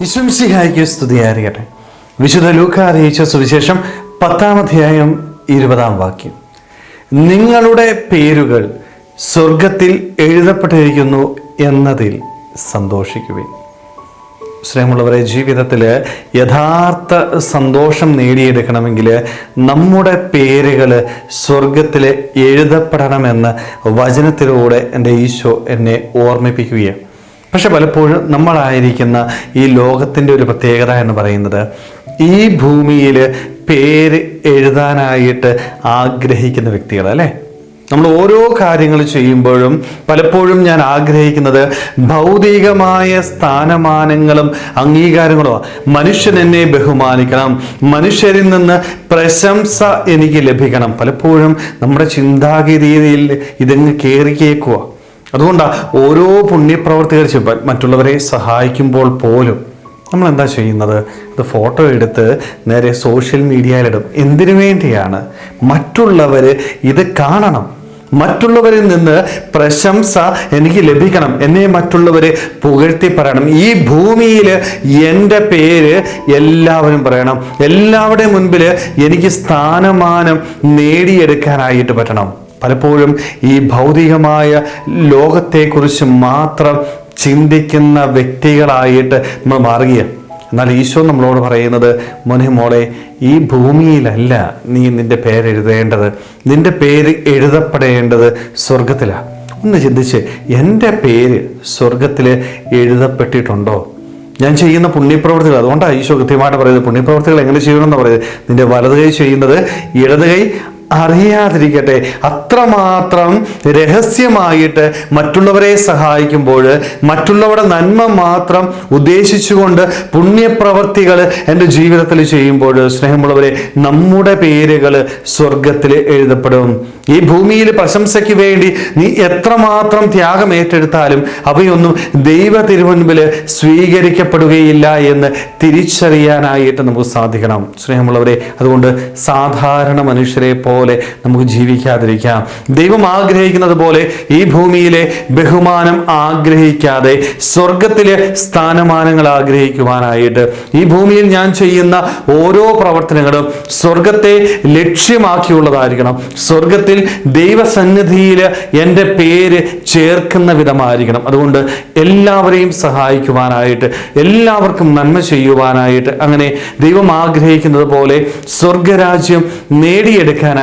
വിശ്വംസിഹായിക്ക് സ്തുതിയായിരിക്കട്ടെ. വിശുദ്ധ ലൂക്ക അറിയിച്ച സുവിശേഷം പത്താം അധ്യായം ഇരുപതാം വാക്യം. നിങ്ങളുടെ പേരുകൾ സ്വർഗത്തിൽ എഴുതപ്പെട്ടിരിക്കുന്നു എന്നതിൽ സന്തോഷിക്കുവിൻ. സ്നേഹമുള്ളവരെ ജീവിതത്തിൽ യഥാർത്ഥ സന്തോഷം നേടിയെടുക്കണമെങ്കിൽ നമ്മുടെ പേരുകൾ സ്വർഗത്തിൽ എഴുതപ്പെടണമെന്ന് വചനത്തിലൂടെ എന്റെ ഈശോ എന്നെ ഓർമ്മിപ്പിക്കുകയാണ്. പക്ഷെ പലപ്പോഴും നമ്മളായിരിക്കുന്ന ഈ ലോകത്തിന്റെ ഒരു പ്രത്യേകത എന്ന് പറയുന്നത് ഈ ഭൂമിയിൽ പേര് എഴുതാനായിട്ട് ആഗ്രഹിക്കുന്ന വ്യക്തികളല്ലേ നമ്മൾ ഓരോ കാര്യങ്ങൾ ചെയ്യുമ്പോഴും പലപ്പോഴും ഞാൻ ആഗ്രഹിക്കുന്നത് ഭൗതികമായ സ്ഥാനമാനങ്ങളും അംഗീകാരങ്ങളുമാണ് മനുഷ്യൻ എന്നെ ബഹുമാനിക്കണം മനുഷ്യരിൽ നിന്ന് പ്രശംസ എനിക്ക് ലഭിക്കണം. പലപ്പോഴും നമ്മുടെ ചിന്താഗതിയിൽ ഇതങ്ങ് കയറിക്കേക്കുക അതുകൊണ്ടാണ് ഓരോ പുണ്യപ്രവർത്തികൾ മറ്റുള്ളവരെ സഹായിക്കുമ്പോൾ പോലും നമ്മൾ എന്താ ചെയ്യുന്നത്? അത് ഫോട്ടോ എടുത്ത് നേരെ സോഷ്യൽ മീഡിയയിലിടും. എന്തിനു വേണ്ടിയാണ്? മറ്റുള്ളവർ ഇത് കാണണം. മറ്റുള്ളവരിൽ നിന്ന് പ്രശംസ എനിക്ക് ലഭിക്കണം. എന്നെ മറ്റുള്ളവരെ പുകഴ്ത്തി പറയണം. ഈ ഭൂമിയിൽ എന്റെ പേര് എല്ലാവരും പറയണം. എല്ലാവരുടെയും മുൻപിൽ എനിക്ക് സ്ഥാനമാനം നേടിയെടുക്കാനായിട്ട് പറ്റണം. പലപ്പോഴും ഈ ഭൗതികമായ ലോകത്തെക്കുറിച്ച് മാത്രം ചിന്തിക്കുന്ന വ്യക്തികളായിട്ട് നമ്മൾ മാറുകയാണ്. എന്നാൽ ഈശോ നമ്മളോട് പറയുന്നത് മോനെ മോളെ ഈ ഭൂമിയിലല്ല നീ നിന്റെ പേര് എഴുതേണ്ടത്. നിന്റെ പേര് എഴുതപ്പെടേണ്ടത് സ്വർഗത്തിലാണ് ഒന്ന് ചിന്തിച്ച് എന്റെ പേര് സ്വർഗത്തിൽ എഴുതപ്പെട്ടിട്ടുണ്ടോ? ഞാൻ ചെയ്യുന്ന പുണ്യപ്രവർത്തികൾ അതുകൊണ്ടാണ് ഈശോ കൃത്യമായിട്ട് പറയുന്നത് പുണ്യപ്രവർത്തികൾ എങ്ങനെ ചെയ്യണമെന്ന് പറയുന്നത്. നിന്റെ വലത് കൈ ചെയ്യുന്നത് ഇടത് കൈ അറിയാതിരിക്കട്ടെ. അത്രമാത്രം രഹസ്യമായിട്ട് മറ്റുള്ളവരെ സഹായിക്കുമ്പോൾ മറ്റുള്ളവരുടെ നന്മ മാത്രം ഉദ്ദേശിച്ചുകൊണ്ട് പുണ്യപ്രവർത്തികൾ എന്റെ ജീവിതത്തിൽ ചെയ്യുമ്പോൾ സ്നേഹമുള്ളവരെ നമ്മുടെ പേരുകൾ സ്വർഗത്തിൽ എഴുതപ്പെടും. ഈ ഭൂമിയിൽ പ്രശംസയ്ക്ക് വേണ്ടി നീ എത്രമാത്രം ത്യാഗം ഏറ്റെടുത്താലും അവയൊന്നും ദൈവ തിരുമുൻപിൽ സ്വീകരിക്കപ്പെടുകയില്ല എന്ന് തിരിച്ചറിയാനായിട്ട് നമുക്ക് സാധിക്കണം. സ്നേഹമുള്ളവരെ അതുകൊണ്ട് സാധാരണ മനുഷ്യരെ പോലെ നമുക്ക് ജീവിക്കാതിരിക്കാം. ദൈവം ആഗ്രഹിക്കുന്നത് പോലെ ഈ ഭൂമിയിലെ ബഹുമാനം ആഗ്രഹിക്കാതെ സ്വർഗത്തിലെ സ്ഥാനമാനങ്ങൾ ആഗ്രഹിക്കുവാനായിട്ട് ഈ ഭൂമിയിൽ ഞാൻ ചെയ്യുന്ന ഓരോ പ്രവർത്തനങ്ങളും സ്വർഗത്തെ ലക്ഷ്യമാക്കിയുള്ളതായിരിക്കണം. സ്വർഗത്തിൽ ദൈവസന്നിധിയിൽ എന്റെ പേര് ചേർക്കുന്ന വിധമായിരിക്കണം. അതുകൊണ്ട് എല്ലാവരെയും സഹായിക്കുവാനായിട്ട് എല്ലാവർക്കും നന്മ ചെയ്യുവാനായിട്ട് അങ്ങനെ ദൈവം ആഗ്രഹിക്കുന്നത് പോലെ സ്വർഗരാജ്യം